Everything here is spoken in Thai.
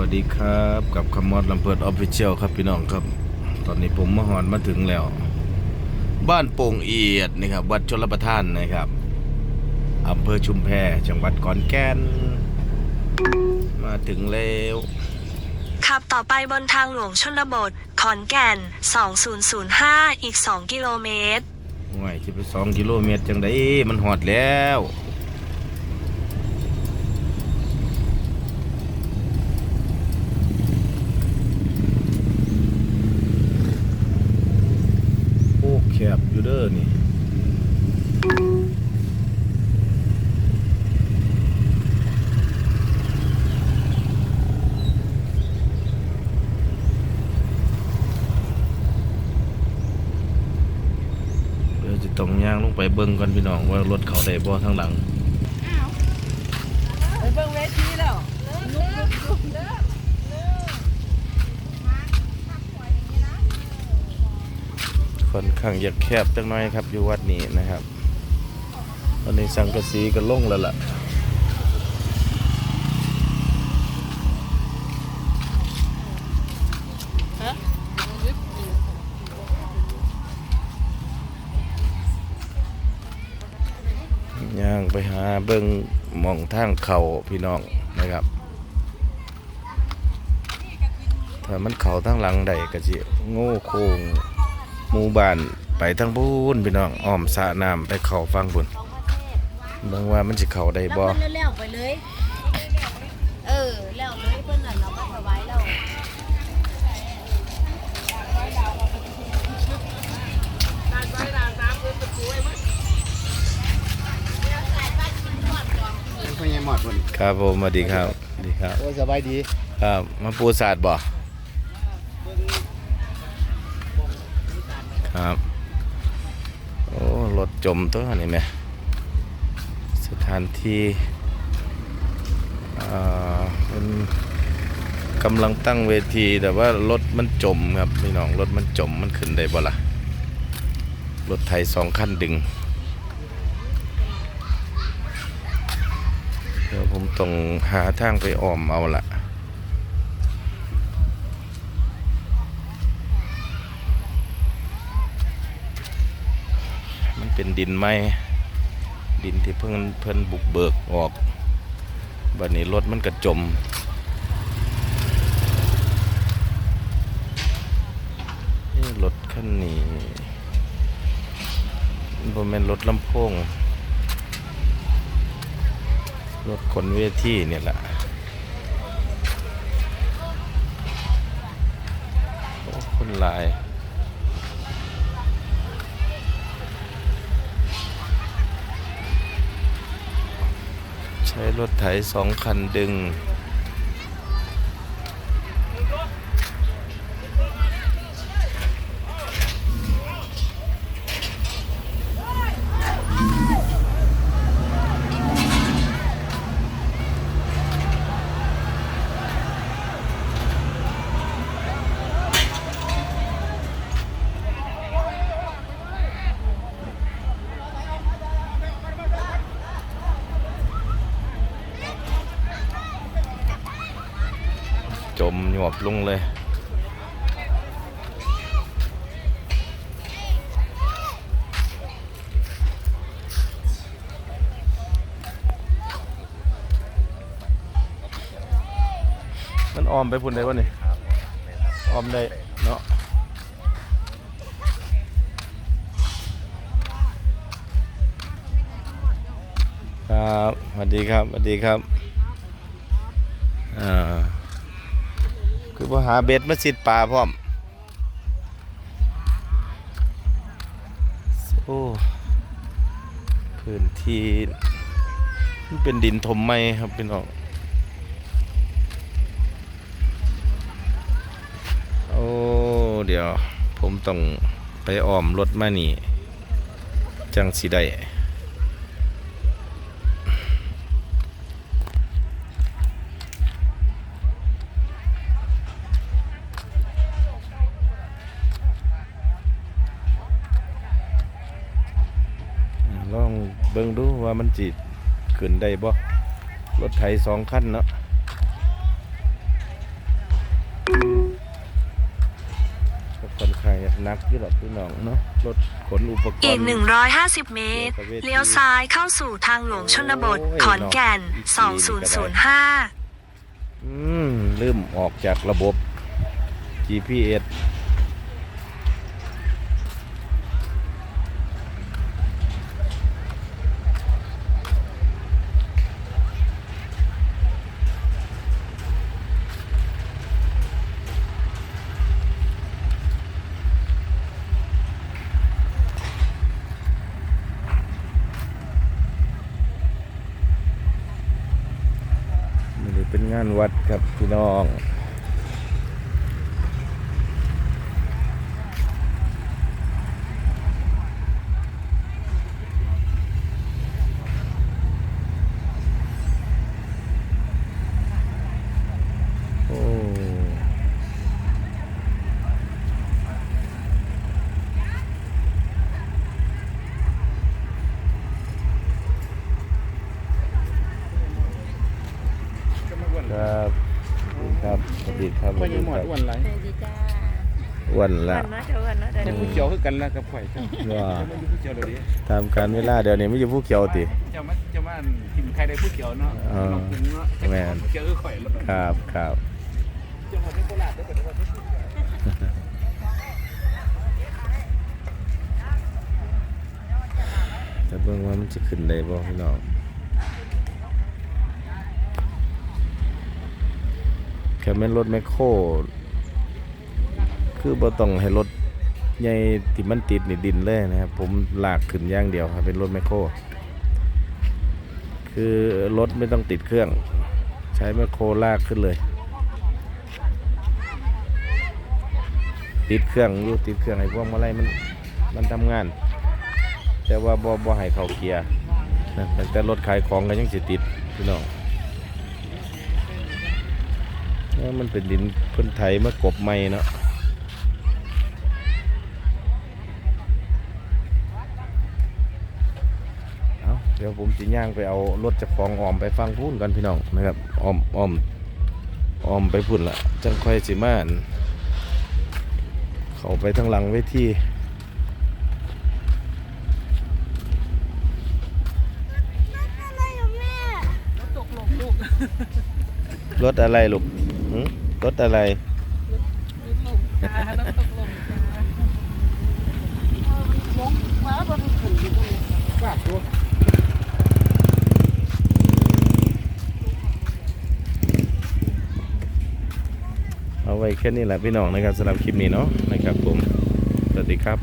วัสดีครับกับคำมอดลำเพิดออฟฟิเชียลครับพี่น้องครับ ตอนนี้ผมมาหอนมาถึงแล้ว บ้านโป่งเอียดนี่ครับ วัดชลประทานนะครับอำเภอชุมแพจังหวัดขอนแก่น มาถึงแล้วขับต่อไปบนทางหลวงชนบทขอนแก่น 2005 อีก 2 กิโลเมตรห่วยที่ไปสองกิโลเมตรจังได้มันหอดแล้ว โอ้แคบอยู่เด้อนี่ เดี๋ยวจะต้องย่างลง ไปเบิ่งกันพี่น้องว่ารถเขาได้บ่ทางหลังไปเบิ่งเวทีแล้วค่อนข้างอยากแคบจังน้อยครับอยู่วัดนี้นะครับ ตอนนี้สังกะสีก็ลงแล้วล่ะย่า ไปหาเบิ่งหมองทางเขาพี่น้องนะครับ ถ้ามันเขาทางหลังใดก็สิโง่โค้งหมู่บ้านไปทางพูนพี่น้องอ้อมสระน้ำไปเขาฟังพุ่นเบิ่งว่ามันสิเขาได้บ่เพิ่นเร็วๆไปเลย เออแล้วเลยเพิ่นน่ะเราก็ คนครับผมสวัสดีครับสวัสดีครับ โอ้ยสบายดีครับมาปูศาสตร์บ่ครับ โอ้รถจมตัวนี่แหม่สถานที่อ่าเป็นกำลังตั้งเวทีแต่ว่ารถมันจมครับพี่น้องรถมันจมมันขึ้นได้บ่ล่ะรถไทยสองคันดึง ดี๋ยวผมต้องหาทางไปอ้อมเอาละมันเป็นดินไหมดินที่เพิ่งเพิ่นบุกเบิกออกบัดนี้รถมันกระจมรถคันนี้บ่แม่นรถลำโพง รถขนเวทีเนี่ยแหละโอ้คนหลายใช้รถไถสองคันดึง วบลงเลยมันออมไปพุ่นได้วะนี่ออมได้เนาะครับสวัสดีครับสวัสดีครับอ่า คือว่หาเบ็ดมาสิดปลาพร้อม โอ้พื้นที่มันเป็นดินถมไหมครับพี่น้องโอ้เดี๋ยว ผมต้องไปอ้อมรถมานี่ จังสิได้ เบิ่งดูว่ามันจีดขึ้นได้บ่รถไถสองขั้นเนาะค่อนข้างนักอยู่หรอกพี่น้องเนาะรถขนอุปกรณ์อีก 150 เมตร เลี้ยวซ้ายเข้าสู่ทางหลวงชนบท ขอนแก่น 2005 อืมลืมออกจากระบบ GPS เป็นงานวัดครับพี่น้อง โอ้ครับครับสวัส ดีครับสข่อวัยสยัดีงหมคดรับอ้วนไรสวัสดีจ้าอ้วันละวันนะเดี๋ยววันนะเดี๋ยวแต่ผู้เขียวคือกันนะกับข่อยจ้ะว่าจะมาอยู่ผู้เขียวเดี๋ยวนี้ตามการเวลาเดี๋ยวนี้ไม่อยู่ผู้เขียวติจะมาจะมาทิมใครได้ผู้เขียวเนาะเออลองถึงเนาะแม่นผู้เขียวคือข่อยแล้วครับครับจะมาเป็นโคราชได้เป็นว่าผู้เขียวแต่เบิ่งว่ามันจะขึ้นได้บ่พี่น้อง ค่แม่นรถแมคโครคือบ่ต้องให้รถใหญ่ที่มันติดในดินเลยนะครับ ผมลากขึ้นย่างเดียวครับเป็นรถแมคโครคือรถไม่ต้องติดเครื่อง ใช้แมคโครลากขึ้นเลย ติดเครื่องอยู่ติดเครื่องให้พวกมาไล่มันมันทำงาน แต่ว่าบ่บ่ให้เขาเกียร์นะแต่รถขายของก็ยังสิติดพี่น้อง แล้วมันเป็นดินเพิ่นไถมากบใหม่เนาะเอาเดี๋ยวผมสิย่างไปเอารถเจากของออมไปฟังพูนกันพี่น้องนะครับออมออมออมไปพุ่นละจังค่อยสิมาอั่นเข้าไปทางหลังเวทีรถอะไรลูกหึ รถอะไรว่าตัวเอาไว้แค่นี้แหละพี่น้องนะครับสำหรับคลิปนี้เนาะนะครับผม สวัสดีครับ